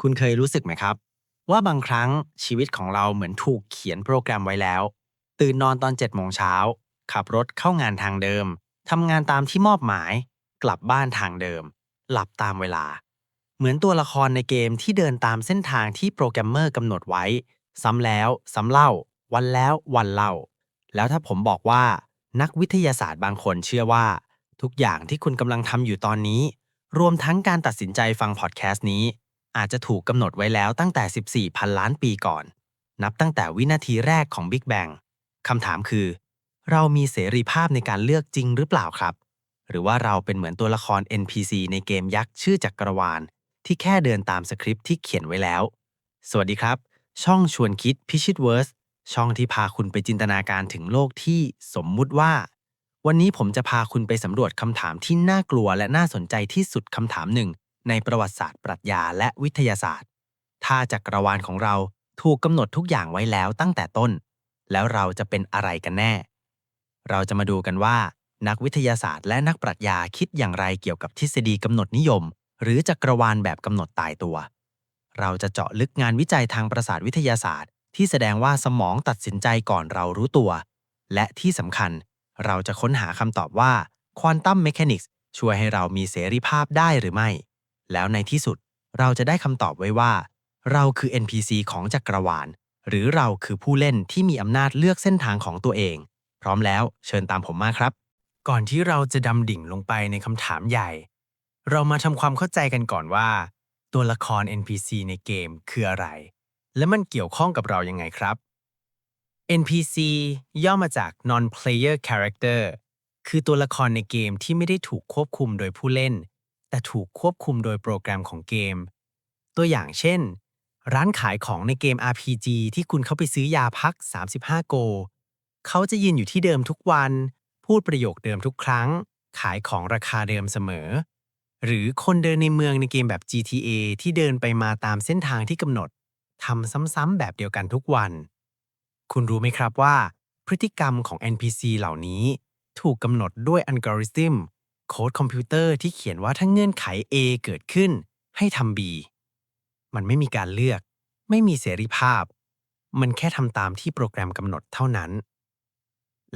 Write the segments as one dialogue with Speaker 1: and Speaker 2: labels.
Speaker 1: คุณเคยรู้สึกไหมครับ ว่าบางครั้งชีวิตของเราเหมือนถูกเขียนโปรแกรมไว้แล้ว ตื่นนอนตอน7โมงเช้า ขับรถเข้างานทางเดิมทำงานตามที่มอบหมาย กลับบ้านทางเดิม หลับตามเวลา เหมือนตัวละครในเกมที่เดินตามเส้นทางที่โปรแกรมเมอร์กำหนดไว้ ซ้ำแล้วซ้ำเล่า วันแล้ววันเล่า แล้วถ้าผมบอกว่า นักวิทยาศาสตร์บางคนเชื่อว่า ทุกอย่างที่คุณกำลังทำอยู่ตอนนี้ รวมทั้งการตัดสินใจฟังพอดแคสต์นี้ อาจจะถูกกำหนดไว้แล้วตั้งแต่ 14พันล้านปีก่อน นับตั้งแต่วินาทีแรกของ Big Bang คำถามคือ เรามีเสรีภาพในการเลือกจริงหรือเปล่าครับ หรือว่าเราเป็นเหมือนตัวละคร NPC ในเกมยักษ์ชื่อจักรวาล ที่แค่เดินตามสคริปต์ที่เขียนไว้แล้ว สวัสดีครับ ช่องชวนคิดพิชิตเวิร์สช่องที่พาคุณไปจินตนาการถึงโลกที่สมมุติว่า วันนี้ผมจะพาคุณไปสำรวจคำถามที่น่ากลัวและน่าสนใจที่สุดคำถามหนึ่ง ในประวัติศาสตร์ปรัชญาและวิทยาศาสตร์ ถ้าจักรวาลของเราถูกกำหนดทุกอย่างไว้แล้วตั้งแต่ต้น แล้วเราจะเป็นอะไรกันแน่ เราจะมาดูกันว่า นักวิทยาศาสตร์และนักปรัชญาคิดอย่างไรเกี่ยวกับทฤษฎีกำหนดนิยม หรือจักรวาลแบบกำหนดตายตัว เราจะเจาะลึกงานวิจัยทางประสาทวิทยาศาสตร์ ที่แสดงว่าสมองตัดสินใจก่อนเรารู้ตัว และที่สำคัญ เราจะค้นหาคำตอบว่าควอนตัมเมคานิกส์ช่วยให้เรามีเสรีภาพได้หรือไม่ แล้วในที่สุดเราจะได้คำตอบไว้ว่า เราคือ NPC ของจักรวาล หรือเราคือผู้เล่นที่มีอำนาจเลือกเส้นทางของตัวเอง พร้อมแล้วเชิญตามผมมาครับ ก่อนที่เราจะดำดิ่งลงไปในคำถามใหญ่ เรามาทำความเข้าใจกันก่อนว่า ตัวละคร NPC ในเกมคืออะไร และมันเกี่ยวข้องกับเรายังไงครับ NPC ย่อมาจาก Non-Player Character คือตัวละครในเกมที่ไม่ได้ถูกควบคุมโดยผู้เล่น แต่ถูกควบคุมโดยโปรแกรมของเกม ตัวอย่างเช่น ร้านขายของในเกม RPG ที่คุณเข้าไปซื้อยาพัก 35 โก เขาจะยืนอยู่ที่เดิมทุกวัน พูดประโยคเดิมทุกครั้ง ขายของราคาเดิมเสมอ หรือคนเดินในเมืองในเกมแบบ GTA ที่เดินไปมาตามเส้นทางที่กำหนดทำซ้ำๆแบบเดียวกันทุกวัน คุณรู้ไหมครับว่า พฤติกรรมของ NPC เหล่านี้ถูกกำหนดด้วยอัลกอริทึม โค้ดคอมพิวเตอร์ที่เขียนว่าถ้าเงื่อนไข A เกิดขึ้น ให้ทำ B มันไม่มีการเลือก ไม่มีเสรีภาพ มันแค่ทำตามที่โปรแกรมกำหนดเท่านั้น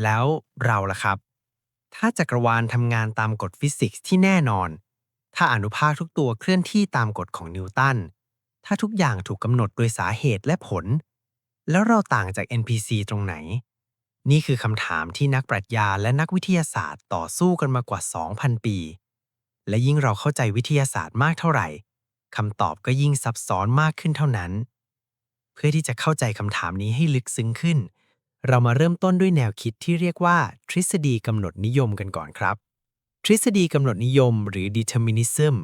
Speaker 1: แล้วเราล่ะครับ ถ้าจักรวาลทำงานตามกฎฟิสิกส์ที่แน่นอน ถ้าอนุภาคทุกตัวเคลื่อนที่ตามกฎของนิวตัน ถ้าทุกอย่างถูกกำหนดโดยสาเหตุและผล แล้วเราต่างจาก NPC ตรงไหน นี่คือคำถามที่นักปรัชญาและนักวิทยาศาสตร์ต่อสู้กันมากว่า 2,000 ปี และยิ่งเราเข้าใจวิทยาศาสตร์มากเท่าไหร่คำตอบก็ยิ่งซับซ้อนมากขึ้นเท่านั้น เพื่อที่จะเข้าใจคำถามนี้ให้ลึกซึ้งขึ้น เรามาเริ่มต้นด้วยแนวคิดที่เรียกว่า ทฤษฎีกำหนดนิยมกันก่อนครับ ทฤษฎีกำหนดนิยม หรือ determinism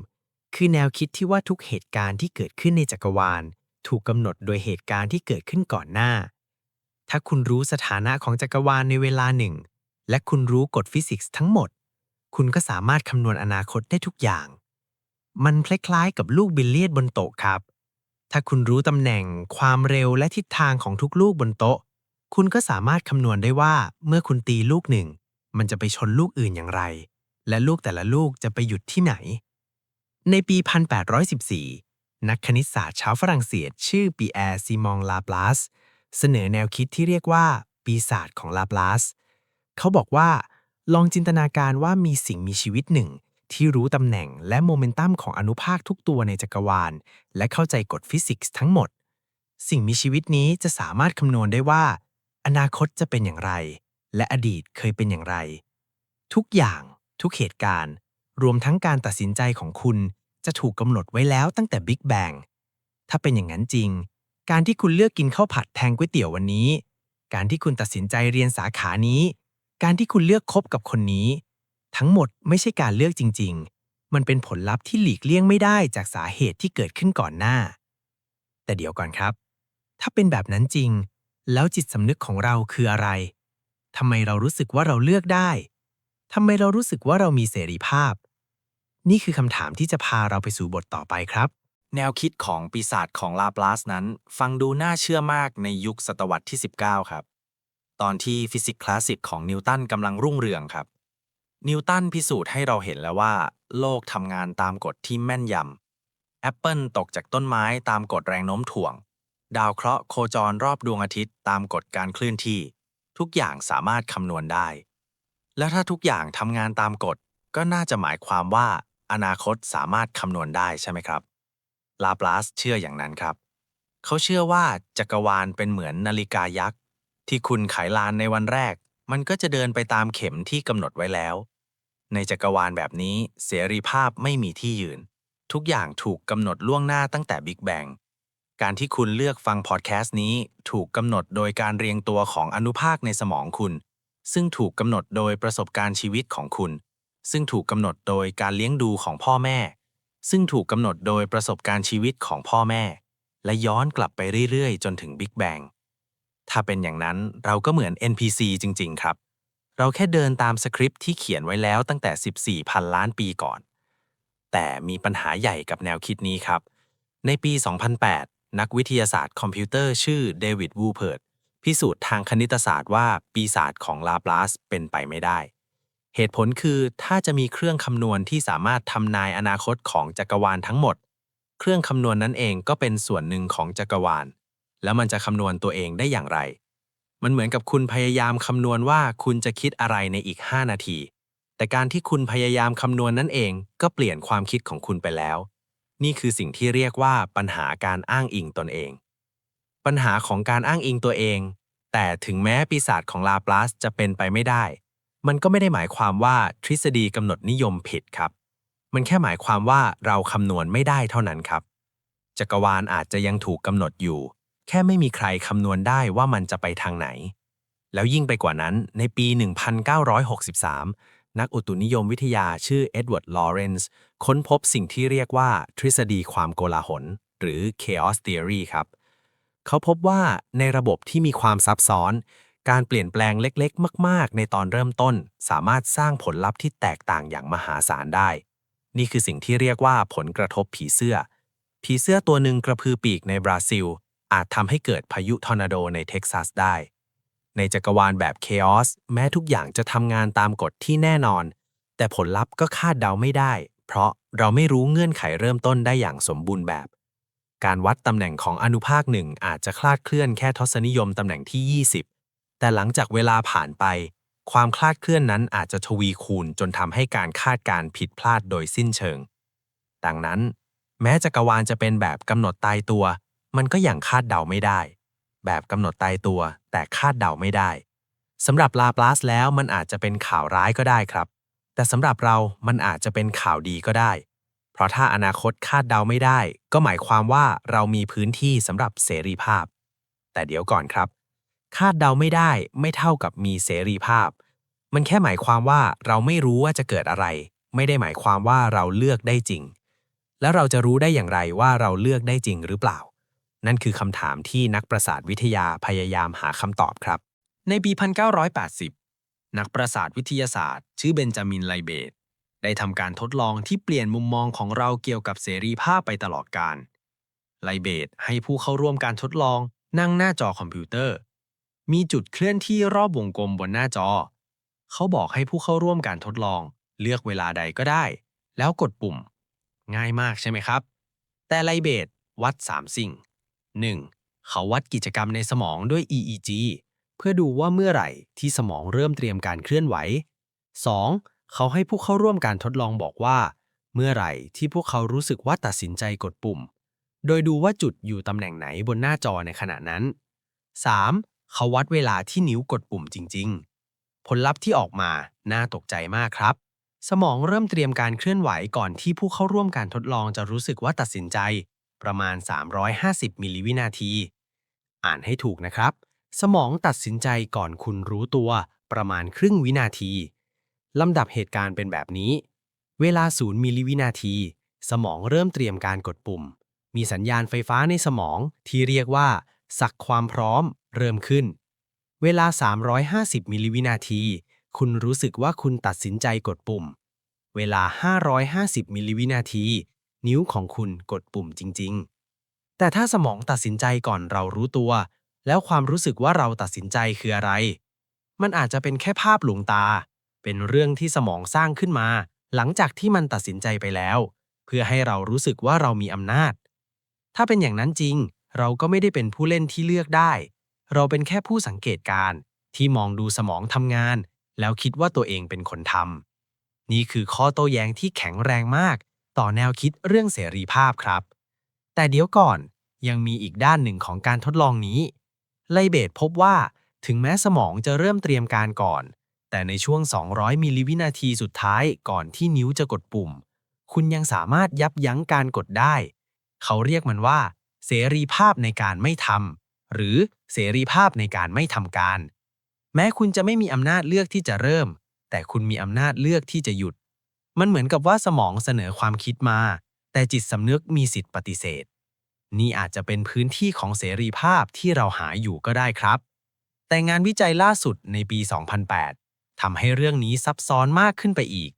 Speaker 1: คือแนวคิดที่ว่าทุกเหตุการณ์ที่เกิดขึ้นในจักรวาล ถูกกำหนดโดยเหตุการณ์ที่เกิดขึ้นก่อนหน้า ถ้าคุณรู้สถานะของจักรวาลในเวลาหนึ่ง และคุณรู้กฎฟิสิกส์ทั้งหมด คุณก็สามารถคำนวณอนาคตได้ทุกอย่าง มันคล้ายๆกับลูกบิลเลียดบนโต๊ะครับ ถ้าคุณรู้ตำแหน่ง ความเร็วและทิศทางของทุกลูกบนโต๊ะ คุณก็สามารถคำนวณได้ว่าเมื่อคุณตีลูกหนึ่ง มันจะไปชนลูกอื่นอย่างไร และลูกแต่ละลูกจะไปหยุดที่ไหน ในปี 1814 นักคณิตศาสตร์ชาวฝรั่งเศส ชื่อปีแอร์ซีมองลาปลาสเเสนอแนวคิดที่เรียกว่า ปีศาจของลาปลาส เขาบอกว่า ลองจินตนาการว่ามีสิ่งมีชีวิตหนึ่ง ที่รู้ตำแหน่งและโมเมนตัมของอนุภาคทุกตัวในจักรวาล และเข้าใจกฎฟิสิกส์ทั้งหมด สิ่งมีชีวิตนี้จะสามารถคำนวณได้ว่า อนาคตจะเป็นอย่างไร และอดีตเคยเป็นอย่างไร ทุกอย่างทุกเหตุการณ์ รวมทั้งการตัดสินใจของคุณจะถูกกำหนดไว้แล้วตั้งแต่บิ๊กแบงถ้าเป็นอย่างนั้นจริง การที่คุณเลือกกินข้าวผัดแทนก๋วยเตี๋ยววันนี้ การที่คุณตัดสินใจเรียนสาขานี้ การที่คุณเลือกคบกับคนนี้ ทั้งหมดไม่ใช่การเลือกจริง ๆ มันเป็นผลลัพธ์ที่หลีกเลี่ยงไม่ได้จากสาเหตุที่เกิดขึ้นก่อนหน้า แต่เดี๋ยวก่อนครับ ถ้าเป็นแบบนั้นจริง แล้วจิตสำนึกของเราคืออะไรทำไมเรารู้สึกว่าเราเลือกได้ทำไมเรารู้สึกว่าเรามีเสรีภาพ นี่คือคำถามที่จะพาเราไปสู่บทต่อไปครับ
Speaker 2: แนวคิดของปีศาจของลาปลาสนั้น ฟังดูน่าเชื่อมากในยุคศตวรรษที่ 19 ครับ ตอนที่ฟิสิกส์คลาสสิกของนิวตันกำลังรุ่งเรืองครับ นิวตันพิสูจน์ให้เราเห็นแล้วว่า โลกทำงานตามกฎที่แม่นยำแอปเปิลตกจากต้นไม้ตามกฎแรงโน้มถ่วง ดาวเคราะห์โคจรรอบดวงอาทิตย์ตามกฎการเคลื่อนที่ ทุกอย่างสามารถคำนวณได้ แล้วถ้าทุกอย่างทำงานตามกฎก็น่าจะหมายความว่าอนาคตสามารถคำนวณได้ใช่ไหมครับ ลาปลาสเชื่ออย่างนั้นครับ เขาเชื่อว่าจักรวาลเป็นเหมือนนาฬิกายักษ์ ที่คุณไขลานในวันแรก มันก็จะเดินไปตามเข็มที่กำหนดไว้แล้ว ในจักรวาลแบบนี้เสรีภาพไม่มีที่ยืน ทุกอย่างถูกกำหนดล่วงหน้าตั้งแต่บิ๊กแบงการที่คุณเลือกฟังพอดแคสต์นี้ถูกกำหนดโดยการเรียงตัวของอนุภาคในสมองคุณ ซึ่งถูกกำหนดโดยประสบการณ์ชีวิตของคุณ ซึ่งถูกกำหนดโดยการเลี้ยงดูของพ่อแม่ ซึ่งถูกกำหนดโดยประสบการณ์ชีวิตของพ่อแม่ และย้อนกลับไปเรื่อยๆ จนถึงบิ๊กแบงถ้าเป็นอย่างนั้นเราก็เหมือน NPC จริง ๆ ครับ เราแค่เดินตามสคริปต์ที่เขียนไว้แล้วตั้งแต่ 14พันล้านปีก่อน แต่มีปัญหาใหญ่กับแนวคิดนี้ครับ ในปี 2008 นักวิทยาศาสตร์คอมพิวเตอร์ชื่อเดวิดวูเพิร์ตพิสูจน์ทางคณิตศาสตร์ว่าปีศาจของลาปลาสเป็นไปไม่ได้ เหตุผลคือถ้าจะมีเครื่องคำนวณที่สามารถทำนายอนาคตของจักรวาลทั้งหมด เครื่องคำนวณนั้นเองก็เป็นส่วนหนึ่งของจักรวาล แล้วมันจะคำนวณตัวเองได้อย่างไร มันเหมือนกับคุณพยายามคำนวณว่าคุณจะคิดอะไรในอีก 5 นาที แต่การที่คุณพยายามคำนวณนั่นเองก็เปลี่ยนความคิดของคุณไปแล้ว นี่คือสิ่งที่เรียกว่าปัญหาการอ้างอิงตนเอง ปัญหาของการอ้างอิงตัวเอง แต่ถึงแม้ปีศาจของลาปลาสจะเป็นไปไม่ได้ มันก็ไม่ได้หมายความว่าทฤษฎีกำหนดนิยมผิดครับ มันแค่หมายความว่าเราคำนวณไม่ได้เท่านั้นครับ จักรวาลอาจจะยังถูกกำหนดอยู่ แค่ไม่มีใครคำนวณได้ว่ามันจะไปทางไหน แล้วยิ่งไปกว่านั้นในปี 1963 นักอุตุนิยมวิทยาชื่อเอ็ดเวิร์ด ลอเรนซ์ค้นพบสิ่งที่เรียกว่าทฤษฎีความโกลาหล หรือ chaos theory ครับ เขาพบว่าในระบบที่มีความซับซ้อน การเปลี่ยนแปลงเล็กๆ มาก ๆ ในตอนเริ่มต้น สามารถสร้างผลลัพธ์ที่แตกต่างอย่างมหาศาลได้ นี่คือสิ่งที่เรียกว่าผลกระทบผีเสื้อ ผีเสื้อตัวหนึ่งกระพือปีกในบราซิล อาจทำให้เกิดพายุทอร์นาโดในเท็กซัสได้ ในจักรวาลแบบ chaos แม้ทุกอย่างจะทำงานตามกฎที่แน่นอน แต่ผลลัพธ์ก็คาดเดาไม่ได้ เพราะเราไม่รู้เงื่อนไขเริ่มต้นได้อย่างสมบูรณ์แบบการวัดตำแหน่งของอนุภาคหนึ่งอาจจะคลาดเคลื่อนแค่ทศนิยมตำแหน่งที่ 20 แต่หลังจากเวลาผ่านไป ความคลาดเคลื่อนนั้นอาจจะทวีคูณจนทำให้การคาดการณ์ผิดพลาดโดยสิ้นเชิง ดังนั้น แม้จักรวาลจะเป็นแบบกำหนดตายตัว มันก็อย่างคาดเดาไม่ได้ แบบกำหนดตายตัว แต่คาดเดาไม่ได้สำหรับลาปลาสแล้วมันอาจจะเป็นข่าวร้ายก็ได้ครับ แต่สำหรับเรามันอาจจะเป็นข่าวดีก็ได้ เพราะถ้าอนาคตคาดเดาไม่ได้ ก็หมายความว่าเรามีพื้นที่สำหรับเสรีภาพ แต่เดี๋ยวก่อนครับ คาดเดาไม่ได้ไม่เท่ากับมีเสรีภาพ มันแค่หมายความว่าเราไม่รู้ว่าจะเกิดอะไร ไม่ได้หมายความว่าเราเลือกได้จริง แล้วเราจะรู้ได้อย่างไรว่าเราเลือกได้จริงหรือเปล่า นั่นคือคำถามที่นักประสาทวิทยาพยายามหาคำตอบครับ
Speaker 1: ในปี 1980 นักประสาทวิทยาศาสตร์ ชื่อเบนจามินไลเบตได้ทำการทดลองที่เปลี่ยนมุมมองของเราเกี่ยวกับเสรีภาพไปตลอดกาลไลเบตให้ผู้เข้าร่วมการทดลองนั่งหน้าจอคอมพิวเตอร์ มีจุดเคลื่อนที่รอบวงกลมบนหน้าจอ เขาบอกให้ผู้เข้าร่วมการทดลอง เลือกเวลาใดก็ได้ แล้วกดปุ่ม ง่ายมากใช่ไหมครับ แต่ไลเบตวัด 3 สิ่ง 1. เขาวัดกิจกรรมในสมองด้วย EEG เพื่อดูว่าเมื่อไหร่ที่สมองเริ่มเตรียมการเคลื่อนไหว 2. เขาให้ผู้เข้าร่วมการทดลองบอกว่า เมื่อไหร่ที่พวกเขารู้สึกว่าตัดสินใจกดปุ่ม โดยดูว่าจุดอยู่ตำแหน่งไหนบนหน้าจอในขณะนั้น 3. เขาวัดเวลาที่นิ้วกดปุ่มจริง ๆ ผลลัพธ์ที่ออกมาน่าตกใจมากครับ สมองเริ่มเตรียมการเคลื่อนไหวก่อนที่ผู้เข้าร่วมการทดลองจะรู้สึกว่าตัดสินใจ ประมาณ 350 มิลลิวินาที อ่านให้ถูกนะครับ สมองตัดสินใจก่อนคุณรู้ตัว ประมาณครึ่งวินาที ลำดับเหตุการณ์เป็นแบบนี้ เวลา 0 มิลลิวินาที สมองเริ่มเตรียมการกดปุ่ม มีสัญญาณไฟฟ้าในสมองที่เรียกว่า สักความพร้อม เริ่มขึ้น เวลา 350 มิลลิวินาที คุณรู้สึกว่าคุณตัดสินใจกดปุ่ม เวลา 550 มิลลิวินาที นิ้วของคุณกดปุ่มจริง ๆ แต่ถ้าสมองตัดสินใจก่อนเรารู้ตัว แล้วความรู้สึกว่าเราตัดสินใจคืออะไร มันอาจจะเป็นแค่ภาพหลวงตา เป็นเรื่องที่สมองสร้างขึ้นมา หลังจากที่มันตัดสินใจไปแล้ว เพื่อให้เรารู้สึกว่าเรามีอำนาจ ถ้าเป็นอย่างนั้นจริง เราก็ไม่ได้เป็นผู้เล่นที่เลือกได้ เราเป็นแค่ผู้สังเกตการ์ที่มองดูสมองทำงาน แล้วคิดว่าตัวเองเป็นคนทำนี่คือข้อโต้แย้งที่แข็งแรงมาก ต่อแนวคิดเรื่องเสรีภาพครับ แต่เดี๋ยวก่อนยังมีอีกด้านหนึ่งของการทดลองนี้ไลเบตพบว่าถึงแม้สมองจะเริ่มเตรียมการก่อน แต่ในช่วง 200 มิลลิวินาทีสุดท้ายก่อนที่นิ้วจะกดปุ่ม คุณยังสามารถยับยั้งการกดได้ เขาเรียกมันว่า เสรีภาพในการไม่ทำหรือเสรีภาพในการไม่ทำการ แม้คุณจะไม่มีอำนาจเลือกที่จะเริ่ม แต่คุณมีอำนาจเลือกที่จะหยุด มันเหมือนกับว่าสมองเสนอความคิดมา แต่จิตสำนึกมีสิทธิ์ปฏิเสธ นี่อาจจะเป็นพื้นที่ของเสรีภาพที่เราหาอยู่ก็ได้ครับ แต่งานวิจัยล่าสุดในปี 2008ทำให้เรื่องนี้ซับซ้อนมากขึ้นไปอีก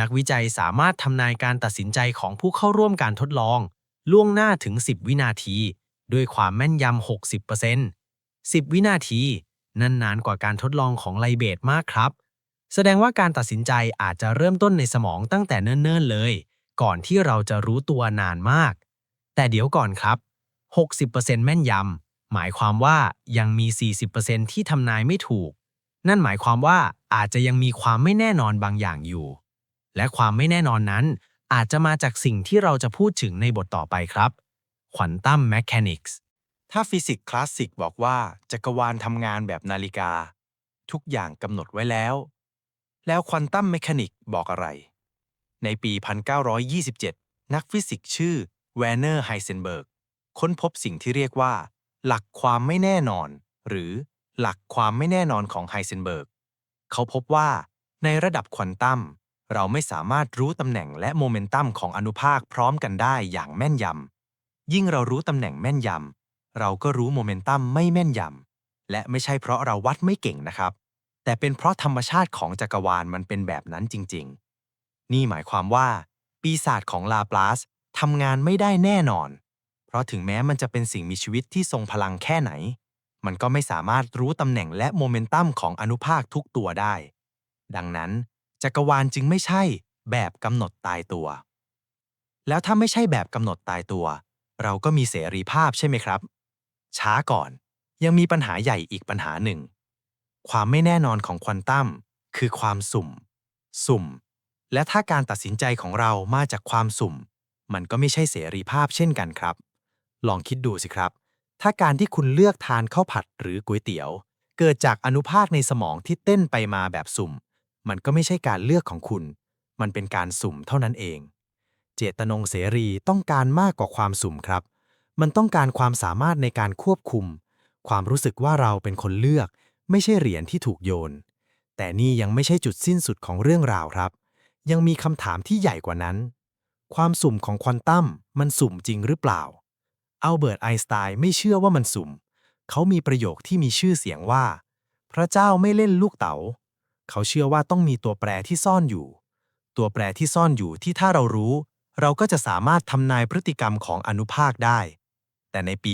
Speaker 1: นักวิจัยสามารถทำนายการตัดสินใจของผู้เข้าร่วมการทดลอง ล่วงหน้าถึง 10 วินาที ด้วยความแม่นยำ 60% 10 วินาที นั่นนานกว่าการทดลองของไลเบตมากครับ แสดงว่าการตัดสินใจอาจจะเริ่มต้นในสมองตั้งแต่เนิ่นๆเลย ก่อนที่เราจะรู้ตัวนานมาก แต่เดี๋ยวก่อนครับ 60%แม่นยำ หมายความว่ายังมี 40%ที่ทำนายไม่ถูก นั่นหมายความว่าอาจจะยังมีความไม่แน่นอนบางอย่างอยู่ และความไม่แน่นอนนั้น อาจจะมาจากสิ่งที่เราจะพูดถึงในบทต่อไปครับควอนตัมแมชานิกส์
Speaker 2: ถ้าฟิสิกส์คลาสสิกบอกว่าจักรวาลทำงานแบบนาฬิกา ทุกอย่างกำหนดไว้แล้ว แล้วควอนตัมเมคานิกบอกอะไร ในปี 1927 นักฟิสิกส์ชื่อแวเนอร์ไฮเซนเบิร์กค้นพบสิ่งที่เรียกว่า หลักความไม่แน่นอน หรือหลักความไม่แน่นอนของไฮเซนเบิร์กเขาพบว่าในระดับควอนตัม เราไม่สามารถรู้ตำแหน่งและโมเมนตัมของอนุภาคพร้อมกันได้อย่างแม่นยำ ยิ่งเรารู้ตำแหน่งแม่นยำ เราก็รู้โมเมนตัมไม่แม่นยำ และไม่ใช่เพราะเราวัดไม่เก่งนะครับ แต่เป็นเพราะธรรมชาติของจักรวาลมันเป็นแบบนั้นจริง ๆ นี่หมายความว่า ปีศาจของลาปลาสทำงานไม่ได้แน่นอน เพราะถึงแม้มันจะเป็นสิ่งมีชีวิตที่ทรงพลังแค่ไหน มันก็ไม่สามารถรู้ตำแหน่งและโมเมนตัมของอนุภาคทุกตัวได้ ดังนั้น จักรวาลจึงไม่ใช่แบบกำหนดตายตัว แล้วถ้าไม่ใช่แบบกำหนดตายตัว เราก็มีเสรีภาพใช่ไหมครับ ช้าก่อนยังมีปัญหาใหญ่อีกปัญหาหนึ่ง ความไม่แน่นอนของควอนตัมคือความสุ่ม สุ่ม และถ้าการตัดสินใจของเรามาจากความสุ่ม มันก็ไม่ใช่เสรีภาพเช่นกันครับ ลองคิดดูสิครับ ถ้าการที่คุณเลือกทานข้าวผัดหรือก๋วยเตี๋ยว เกิดจากอนุภาคในสมองที่เต้นไปมาแบบสุ่ม มันก็ไม่ใช่การเลือกของคุณ มันเป็นการสุ่มเท่านั้นเอง เจตนงเสรีต้องการมากกว่าความสุ่มครับ มันต้องการความสามารถในการควบคุม ความรู้สึกว่าเราเป็นคนเลือก ไม่ใช่เหรียญที่ถูกโยน แต่นี่ยังไม่ใช่จุดสิ้นสุดของเรื่องราวครับ ยังมีคำถามที่ใหญ่กว่านั้น ความสุ่มของควอนตัมมันสุ่มจริงหรือเปล่าอัลเบิร์ตไอน์สไตน์ไม่เชื่อว่ามันสุ่ม เขามีประโยคที่มีชื่อเสียงว่า พระเจ้าไม่เล่นลูกเต๋า เขาเชื่อว่าต้องมีตัวแปรที่ซ่อนอยู่ ตัวแปรที่ซ่อนอยู่ที่ถ้าเรารู้ เราก็จะสามารถทำนายพฤติกรรมของอนุภาคได้ แต่ในปี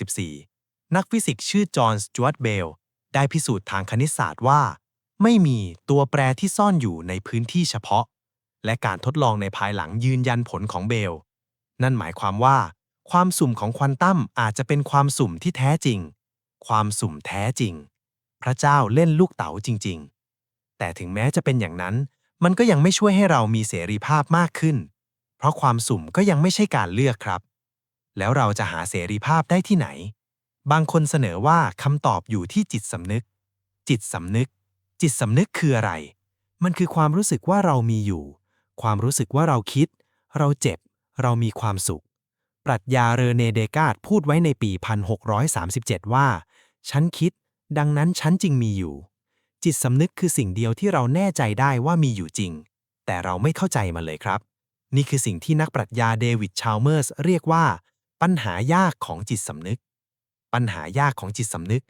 Speaker 2: 1964 นักฟิสิกส์ชื่อจอห์นสจวตเบล ได้พิสูจน์ทางคณิตศาสตร์ว่า ไม่มีตัวแปรที่ซ่อนอยู่ในพื้นที่เฉพาะ และการทดลองในภายหลังยืนยันผลของเบล นั่นหมายความว่า ความสุ่มของควอนตัมอาจจะเป็นความสุ่มที่แท้จริง ความสุ่มแท้จริง พระเจ้าเล่นลูกเต๋าจริง ๆ แต่ถึงแม้จะเป็นอย่างนั้น มันก็ยังไม่ช่วยให้เรามีเสรีภาพมากขึ้น เพราะความสุ่มก็ยังไม่ใช่การเลือกครับ แล้วเราจะหาเสรีภาพได้ที่ไหน บางคนเสนอว่าคำตอบอยู่ที่จิตสำนึก จิตสำนึก จิตสำนึกคืออะไร มันคือความรู้สึกว่าเรามีอยู่ ความรู้สึกว่าเราคิด เราเจ็บ เรามีความสุข ปรัชญาเรเนเดกาดพูดไว้ในปี 1637 ว่า ฉันคิด ดังนั้นฉันจึงมีอยู่ จิตสำนึกคือสิ่งเดียวที่เราแน่ใจได้ว่ามีอยู่จริง แต่เราไม่เข้าใจมันเลยครับ นี่คือสิ่งที่นักปรัชญาเดวิดชาลเมอร์สเรียกว่า ปัญหายากของจิตสำนึก ปัญหายากของจิตสำนึก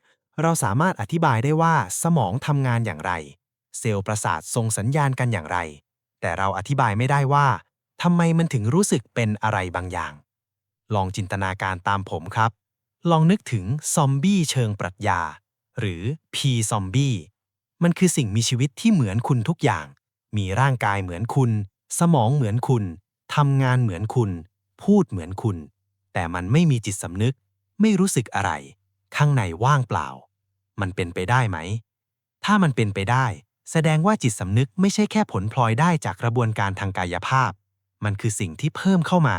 Speaker 2: เราสามารถอธิบายได้ว่าสมองทำงานอย่างไร เซลล์ประสาทส่งสัญญาณกันอย่างไร แต่เราอธิบายไม่ได้ว่าทำไมมันถึงรู้สึกเป็นอะไรบางอย่าง ลองจินตนาการตามผมครับ ลองนึกถึงซอมบี้เชิงปรัชญา หรือพีซอมบี้มันคือสิ่งมีชีวิตที่เหมือนคุณทุกอย่าง มีร่างกายเหมือนคุณ สมองเหมือนคุณ
Speaker 3: ทำงานเหมือนคุณ พูดเหมือนคุณ แต่มันไม่มีจิตสำนึก ไม่รู้สึกอะไร ข้างในว่างเปล่า มันเป็นไปได้ไหม ถ้ามันเป็นไปได้ แสดงว่าจิตสำนึกไม่ใช่แค่ผลพลอยได้จากกระบวนการทางกายภาพ มันคือสิ่งที่เพิ่มเข้ามา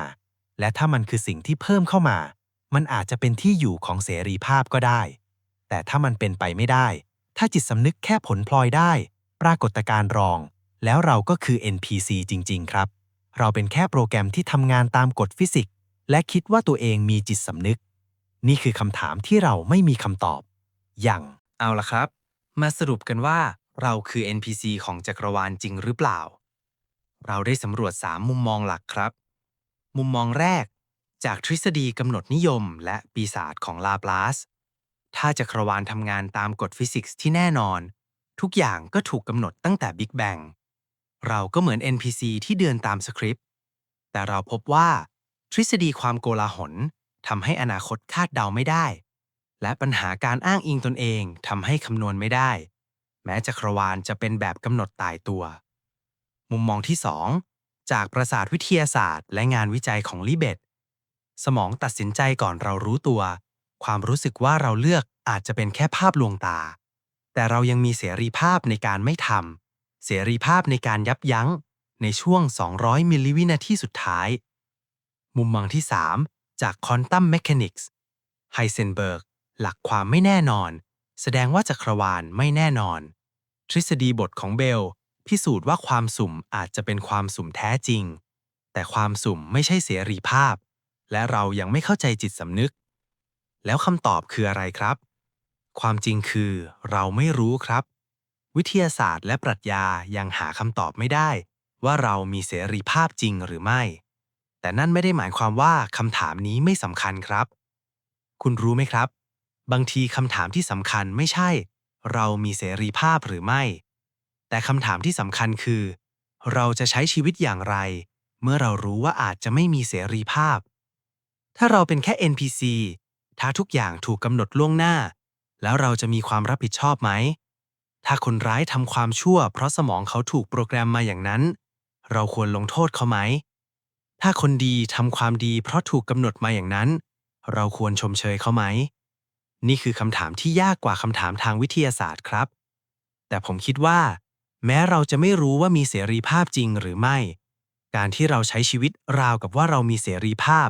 Speaker 3: และถ้ามันคือสิ่งที่เพิ่มเข้ามา มันอาจจะเป็นที่อยู่ของเสรีภาพก็ได้ แต่ถ้ามันเป็นไปไม่ได้ ถ้าจิตสำนึกแค่ผลพลอยได้ ปรากฏการณ์รอง แล้วเราก็คือ NPC จริง ๆ ครับ เราเป็นแค่โปรแกรมที่ทำงานตามกฎฟิสิกส์ และคิดว่าตัวเองมีจิตสำนึก นี่คือคำถามที่เราไม่มีคำตอบ อย่าง
Speaker 1: เอาละครับ มาสรุปกันว่าเราคือ NPC ของจักรวาลจริงหรือเปล่า เราได้สำรวจ 3 มุมมองหลักครับ มุมมองแรก จากทฤษฎีกำหนดนิยมและปีศาจของลาปลาส ถ้าจักรวาลทำงานตามกฎฟิสิกส์ที่แน่นอน ทุกอย่างก็ถูกกำหนดตั้งแต่บิ๊กแบงเราก็เหมือน NPC ที่เดินตามสคริปต์ แต่เราพบว่า ทฤษฎีความโกลาหลทำให้อนาคตคาดเดาไม่ได้ และปัญหาการอ้างอิงตนเองทำให้คำนวณไม่ได้ แม้จักรวาลจะเป็นแบบกำหนดตายตัว มุมมองที่ 2 จากประสาทวิทยาศาสตร์ และงานวิจัยของลิเบตสมองตัดสินใจก่อนเรารู้ตัว ความรู้สึกว่าเราเลือกอาจจะเป็นแค่ภาพลวงตา แต่เรายังมีเสรีภาพในการไม่ทำเสรีภาพในการยับยั้งในช่วง 200 มิลลิวินาทีสุดท้าย มุมมองที่ 3 จากคอนตัมเมคานิกส์ไฮเซนเบิร์กหลักความไม่แน่นอน แสดงว่าจักรวาลไม่แน่นอน ทฤษฎีบทของเบล พิสูจน์ว่าความสุ่มอาจจะเป็นความสุ่มแท้จริง แต่ความสุ่มไม่ใช่เสรีภาพ และเรายังไม่เข้าใจจิตสำนึก แล้วคำตอบคืออะไรครับ ความจริงคือเราไม่รู้ครับ วิทยาศาสตร์และปรัชญายังหาคำตอบไม่ได้ ว่าเรามีเสรีภาพจริงหรือไม่ แต่นั่นไม่ได้หมายความว่าคำถามนี้ไม่สำคัญครับ คุณรู้ไหมครับ บางทีคำถามที่สำคัญไม่ใช่ เรามีเสรีภาพหรือไม่ แต่คำถามที่สำคัญคือ เราจะใช้ชีวิตอย่างไร เมื่อเรารู้ว่าอาจจะไม่มีเสรีภาพ ถ้าเราเป็นแค่ NPC ถ้าทุกอย่างถูกกำหนดล่วงหน้า แล้วเราจะมีความรับผิดชอบไหม ถ้าคนร้ายทำความชั่ว เพราะสมองเขาถูกโปรแกรมมาอย่างนั้น เราควรลงโทษเขาไหม ถ้าคนดีทำความดี เพราะถูกกำหนดมาอย่างนั้น เราควรชมเชยเขาไหม นี่คือคำถามที่ยากกว่าคำถามทางวิทยาศาสตร์ครับ แต่ผมคิดว่า แม้เราจะไม่รู้ว่ามีเสรีภาพจริงหรือไม่ การที่เราใช้ชีวิตราวกับว่าเรามีเสรีภาพ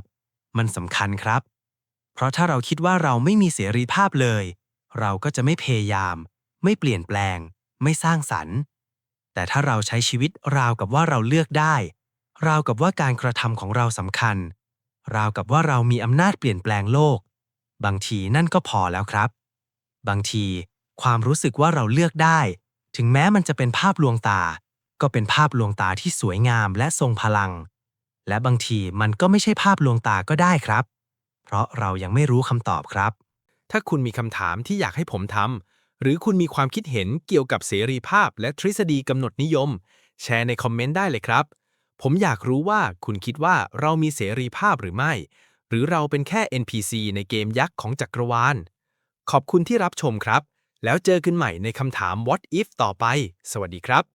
Speaker 1: มันสำคัญครับ เพราะถ้าเราคิดว่าเราไม่มีเสรีภาพเลย เราก็จะไม่พยายาม ไม่เปลี่ยนแปลง ไม่สร้างสรรค์ แต่ถ้าเราใช้ชีวิตราวกับว่าเราเลือกได้ ราวกับว่าการกระทำของเราสำคัญ ราวกับว่าเรามีอำนาจเปลี่ยนแปลงโลก บางทีนั่นก็พอแล้วครับ บางทีความรู้สึกว่าเราเลือกได้ ถึงแม้มันจะเป็นภาพลวงตา ก็เป็นภาพลวงตาที่สวยงามและทรงพลัง และบางทีมันก็ไม่ใช่ภาพลวงตาก็ได้ครับ เพราะเรายังไม่รู้คำตอบครับ
Speaker 4: ถ้าคุณมีคำถามที่อยากให้ผมทำหรือคุณมีความคิดเห็นเกี่ยวกับเสรีภาพ และทฤษฎีกำหนดนิยม แชร์ในคอมเมนต์ได้เลยครับ ผมอยากรู้ว่าคุณคิดว่าเรามีเสรีภาพหรือไม่ หรือเราเป็นแค่ NPC ในเกมยักษ์ของจักรวาล ขอบคุณที่รับชมครับ แล้วเจอกันใหม่ในคำถาม What if ต่อไป สวัสดีครับ